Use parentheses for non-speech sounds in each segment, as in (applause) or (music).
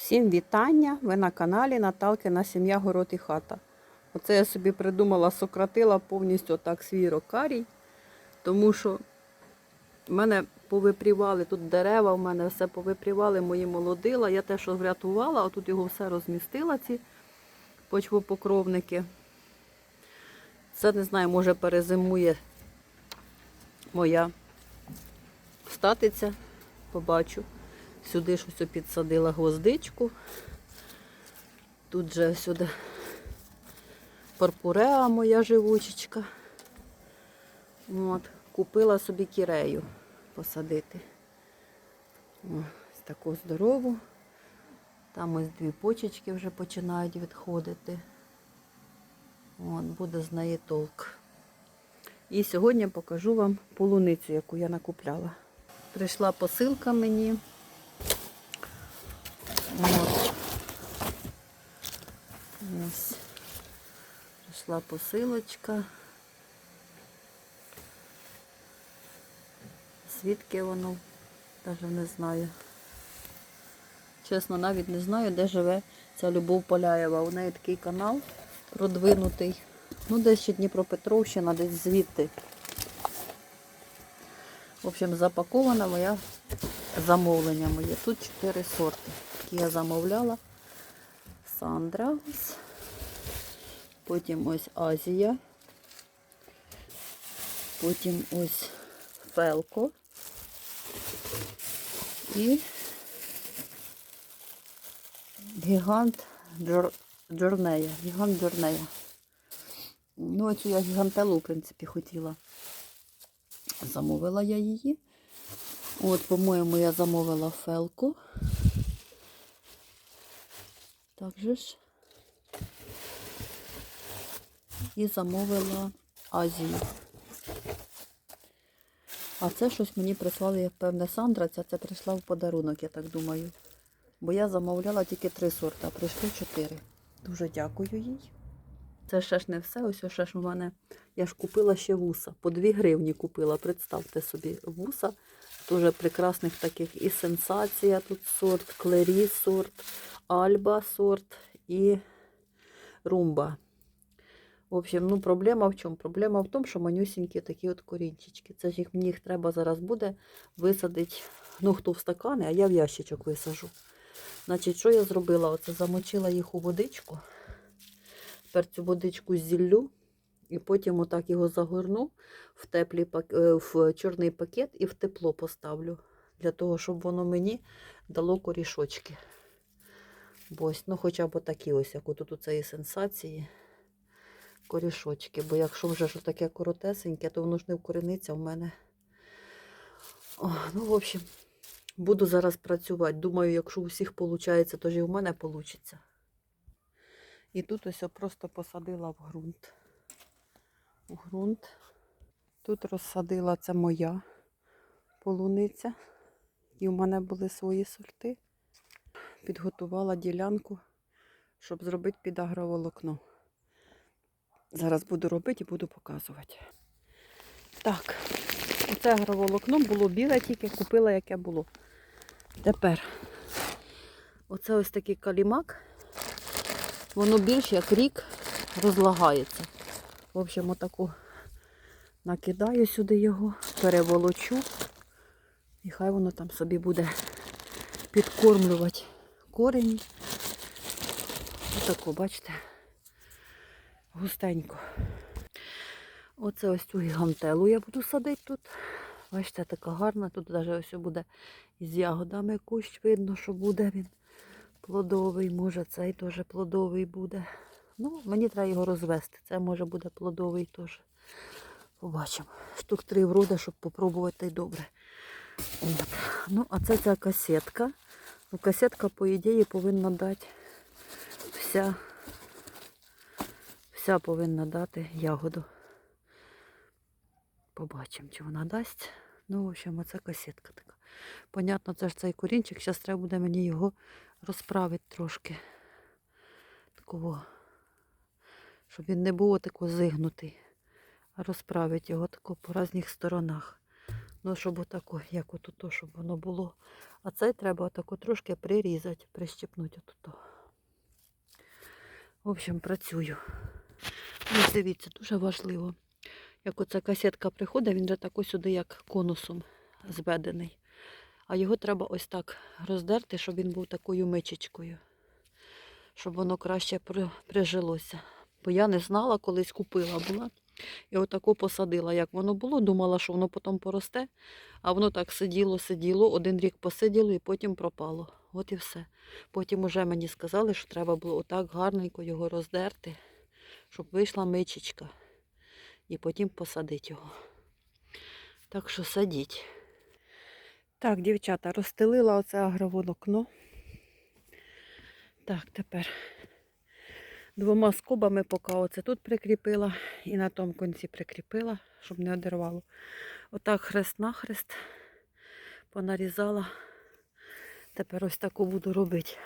Всім вітання! Ви на каналі Наталкина Сім'я Город і хата. Оце я собі придумала, сократила повністю так свій рокарій, тому що в мене повипрівали тут дерева, в мене все повипрівали, мої молодила. Я те, що врятувала, отут його все розмістила, ці почвопокровники. Це не знаю, може перезимує моя статиця, побачу. Сюди ж щось підсадила гвоздичку. Тут же сюди парпуреа моя живучечка. От. Купила собі кірею посадити. Ось таку здорову. Там ось дві почечки вже починають відходити. От, буде з неї толк. І сьогодні покажу вам полуницю, яку я накупляла. Прийшла посилка мені. Ось. Прийшла посилочка. Звідки воно? Навіть не знаю. Чесно, навіть не знаю, де живе ця Любов Поляєва. У неї такий канал продвинутий. Ну, десь ще Дніпропетровщина, десь звідти. В общем, запакована моя замовлення моє. Тут чотири сорти, які я замовляла. Сандра. Потім ось Азія. Потім ось Фелко. І гігант Джор... Джорнея. Гігант Джорнея. Ну, оцю я гігантелу, в принципі, хотіла. Замовила я її. От, по-моєму, я замовила фелку. Так же ж. І замовила Азію. А це щось мені прислали, як певне, Сандра, ця це прийшла в подарунок, я так думаю. Бо я замовляла тільки три сорти, а прийшло чотири. Дуже дякую їй. Це ще ж не все. Ось ще ж у мене. Я ж купила ще вуса. По 2 гривні купила. Представте собі, вуса. Дуже прекрасних таких. І сенсація тут сорт, клері сорт, альба сорт і румба. В общем, ну проблема в чому? Проблема в тому, що манюсінькі такі от корінчички. Це ж їх мені їх треба зараз буде висадити, ну хто в стакани, а я в ящичок висажу. Значить, що я зробила? Оце замочила їх у водичку. Тепер цю водичку зіллю і потім отак його загорну в пак... е, в чорний пакет і в тепло поставлю. Для того, щоб воно мені дало корішочки. Бо ось, ну хоча б такі ось, як отут у цієї сенсації, корішочки. Бо якщо вже що таке коротесеньке, то воно ж не вкорениться в мене. О, ну, в общем, буду зараз працювати. Думаю, якщо у всіх виходить, то ж і в мене вийде. І тут ось я просто посадила в ґрунт. У ґрунт. Тут розсадила це моя полуниця. І в мене були свої сорти. Підготувала ділянку, щоб зробити під агроволокно. Зараз буду робити і буду показувати. Так, оце агроволокно було біле, тільки купила, яке було. Тепер оце ось такий калімак. Воно більш як рік розлагається. В общем, отаку накидаю сюди його, переволочу. І хай воно там собі буде підкормлювати корені. Отаку, бачите, густенько. Оце ось цю гігантелу я буду садити тут. Бачите, така гарна. Тут навіть ось буде із ягодами кущ, видно, що буде він плодовий. Може цей теж плодовий буде. Ну, мені треба його розвести. Це може буде плодовий теж. Побачимо. Штук три вроде, щоб попробувати добре. От. Ну, а це ця касетка. Ну, касетка, по ідеї, повинна дати вся, вся повинна дати ягоду. Побачимо, чи вона дасть. Ну, в общем, оце касетка така. Понятно, це ж цей корінчик. Зараз треба буде мені його розправити трошки. Такого, щоб він не був тако зигнутий. Розправити його тако по різних сторонах. Ну, щоб отако, як отут, щоб воно було А цей треба отако трошки прирізати, прищепнути отут. В общем, працюю. Ось дивіться, дуже важливо. Як оця касетка приходить, він же тако сюди, як конусом зведений. А його треба ось так роздерти, щоб він був такою мичечкою, щоб воно краще прижилося. Бо я не знала, колись купила була. І отако посадила, як воно було, думала, що воно потім поросте, а воно так сиділо, сиділо, один рік посиділо і потім пропало. От і все. Потім уже мені сказали, що треба було отак гарненько його роздерти, щоб вийшла мичечка. І потім посадити його. Так що садіть. Так, дівчата, розстелила оце агроволокно. Так, тепер двома скобами поки оце тут прикріпила і на тому кінці прикріпила, щоб не одервало. Отак хрест-нахрест понарізала. Тепер ось таку буду робити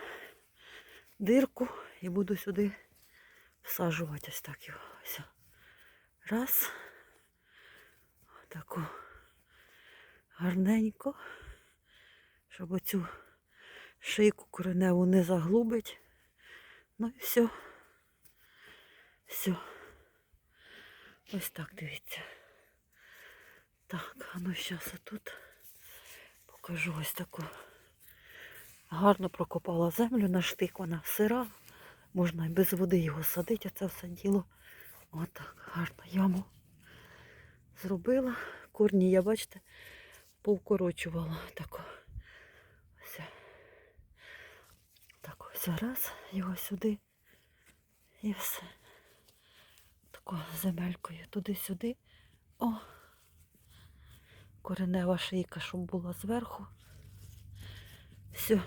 дирку і буду сюди всаджувати ось так його. Ось. Раз. Таку гарненько, щоб оцю шийку кореневу не заглубить. Ну і все. Все. Ось так дивіться. Так, а ну зараз тут покажу ось таку. Гарно прокопала землю на штик, вона сира. Можна і без води його садити, а це все діло. Отак, гарно яму зробила. Корні, я бачите, повкорочувала тако. Ось. Так ось раз його сюди і все. Тако земелькою туди-сюди. О! Коренева шийка, щоб була зверху. Все.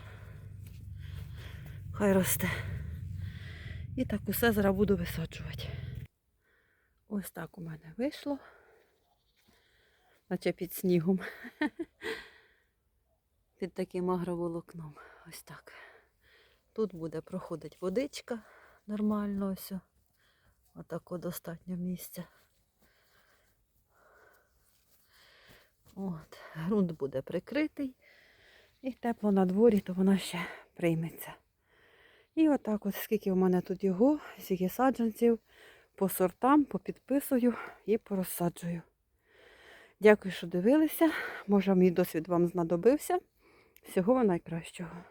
Хай росте. І так усе зараз буду висаджувати. Ось так у мене вийшло. Наче під снігом. (laughs) Під таким агроволокном. Ось так. Тут буде проходити водичка нормально ось. Отако достатньо місця. От, ґрунт буде прикритий. І тепло на дворі, то вона ще прийметься. І отак от, скільки в мене тут його, скільки саджанців, по сортам, попідписую і порозсаджую. Дякую, що дивилися. Може, мій досвід вам знадобився. Всього найкращого.